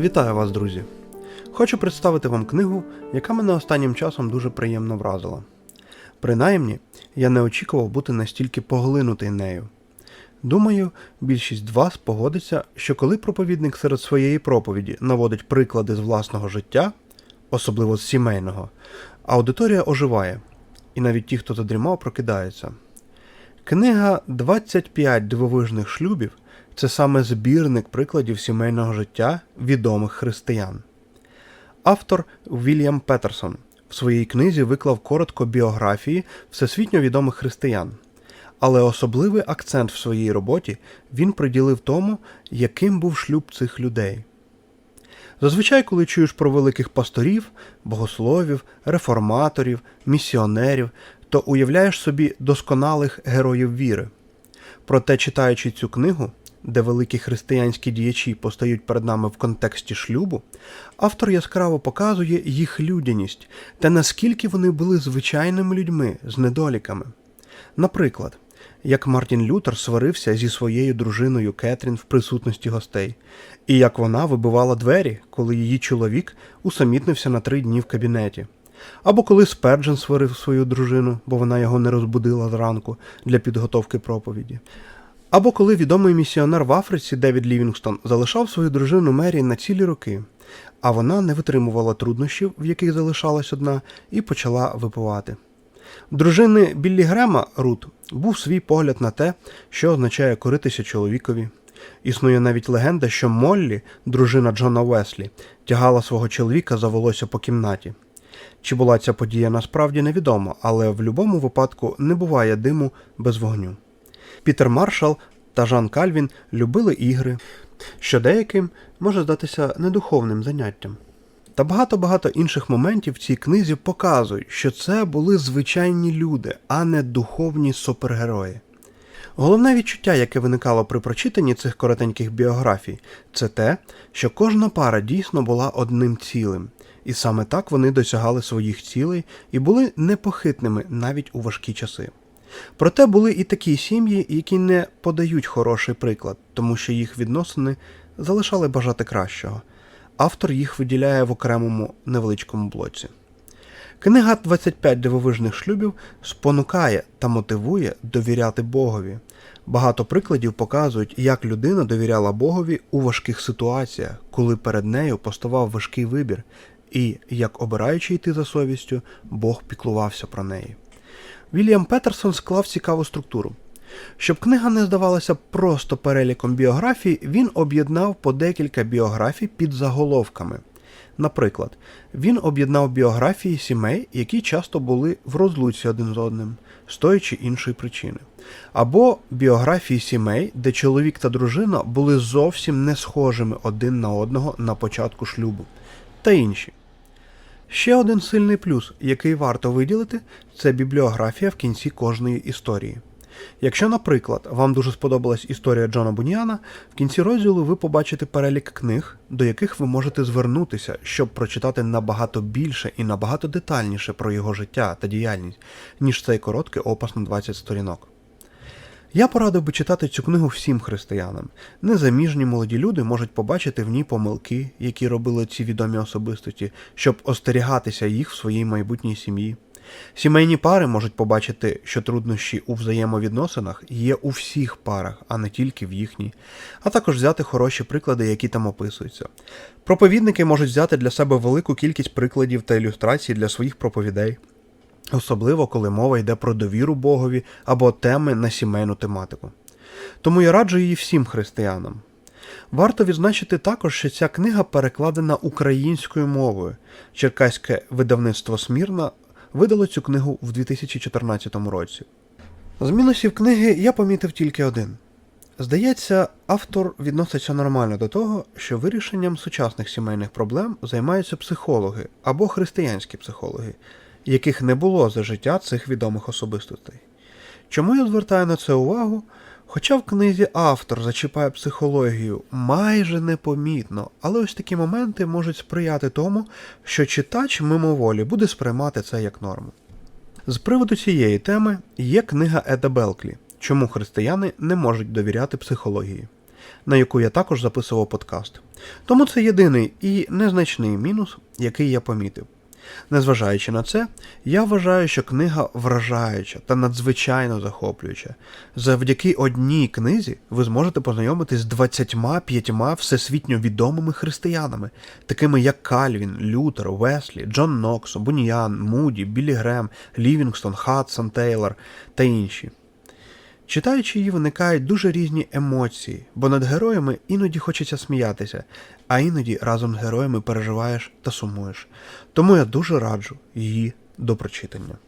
Вітаю вас, друзі! Хочу представити вам книгу, яка мене останнім часом дуже приємно вразила. Принаймні, я не очікував бути настільки поглинутий нею. Думаю, більшість вас погодиться, що коли проповідник серед своєї проповіді наводить приклади з власного життя, особливо з сімейного, аудиторія оживає, і навіть ті, хто задрімав, прокидаються. Книга «25 дивовижних шлюбів це саме збірник прикладів сімейного життя відомих християн. Автор Вільям Петерсон в своїй книзі виклав коротко біографії всесвітньо відомих християн, але особливий акцент в своїй роботі він приділив тому, яким був шлюб цих людей. Зазвичай, коли чуєш про великих пасторів, богословів, реформаторів, місіонерів, то уявляєш собі досконалих героїв віри. Проте, читаючи цю книгу, де великі християнські діячі постають перед нами в контексті шлюбу, автор яскраво показує їх людяність та наскільки вони були звичайними людьми з недоліками. Наприклад, як Мартін Лютер сварився зі своєю дружиною Кетрін в присутності гостей, і як вона вибивала двері, коли її чоловік усамітнився на три дні в кабінеті. Або коли Сперджен сварив свою дружину, бо вона його не розбудила зранку для підготовки проповіді. Або коли відомий місіонер в Африці Девід Лівінгстон залишав свою дружину Мері на цілі роки, а вона не витримувала труднощів, в яких залишалась одна, і почала випивати. Дружини Біллі Грема Рут був свій погляд на те, що означає коритися чоловікові. Існує навіть легенда, що Моллі, дружина Джона Веслі, тягала свого чоловіка за волосся по кімнаті. Чи була ця подія насправді невідомо, але в будь-якому випадку не буває диму без вогню. Пітер Маршал та Жан Кальвін любили ігри, що деяким може здатися недуховним заняттям. Та багато-багато інших моментів в цій книзі показують, що це були звичайні люди, а не духовні супергерої. Головне відчуття, яке виникало при прочитанні цих коротеньких біографій, це те, що кожна пара дійсно була одним цілим, і саме так вони досягали своїх цілей і були непохитними навіть у важкі часи. Проте були і такі сім'ї, які не подають хороший приклад, тому що їх відносини залишали бажати кращого. Автор їх виділяє в окремому невеличкому блоці. Книга «25 дивовижних шлюбів спонукає та мотивує довіряти Богові. Багато прикладів показують, як людина довіряла Богові у важких ситуаціях, коли перед нею поставав важкий вибір, і, як обираючи йти за совістю, Бог піклувався про неї. Вільям Петерсон склав цікаву структуру. Щоб книга не здавалася просто переліком біографій, він об'єднав по декілька біографій під заголовками. Наприклад, він об'єднав біографії сімей, які часто були в розлуці один з одним, з тої чи іншої причини, або біографії сімей, де чоловік та дружина були зовсім не схожими один на одного на початку шлюбу, та інші. Ще один сильний плюс, який варто виділити, це бібліографія в кінці кожної історії. Якщо, наприклад, вам дуже сподобалась історія Джона Буніана, в кінці розділу ви побачите перелік книг, до яких ви можете звернутися, щоб прочитати набагато більше і набагато детальніше про його життя та діяльність, ніж цей короткий опис на 20 сторінок. Я порадив би читати цю книгу всім християнам. Незаміжні молоді люди можуть побачити в ній помилки, які робили ці відомі особистості, щоб остерігатися їх в своїй майбутній сім'ї. Сімейні пари можуть побачити, що труднощі у взаємовідносинах є у всіх парах, а не тільки в їхній, а також взяти хороші приклади, які там описуються. Проповідники можуть взяти для себе велику кількість прикладів та ілюстрацій для своїх проповідей. Особливо, коли мова йде про довіру Богові або теми на сімейну тематику. Тому я раджу її всім християнам. Варто відзначити також, що ця книга перекладена українською мовою. Черкаське видавництво Смірна видало цю книгу в 2014 році. З мінусів книги я помітив тільки один. Здається, автор відноситься нормально до того, що вирішенням сучасних сімейних проблем займаються психологи або християнські психологи, яких не було за життя цих відомих особистостей. Чому я звертаю на це увагу? Хоча в книзі автор зачіпає психологію майже непомітно, але ось такі моменти можуть сприяти тому, що читач мимоволі буде сприймати це як норму. З приводу цієї теми є книга Еда Белклі Чому християни не можуть довіряти психології, на яку я також записував подкаст. Тому це єдиний і незначний мінус, який я помітив. Незважаючи на це, я вважаю, що книга вражаюча та надзвичайно захоплююча. Завдяки одній книзі ви зможете познайомитись з 25 всесвітньо відомими християнами, такими як Кальвін, Лютер, Веслі, Джон Нокс, Буньян, Муді, Білі Грем, Лівінгстон, Хадсон, Тейлор та інші. Читаючи її, виникають дуже різні емоції, бо над героями іноді хочеться сміятися, а іноді разом з героями переживаєш та сумуєш. Тому я дуже раджу її до прочитання.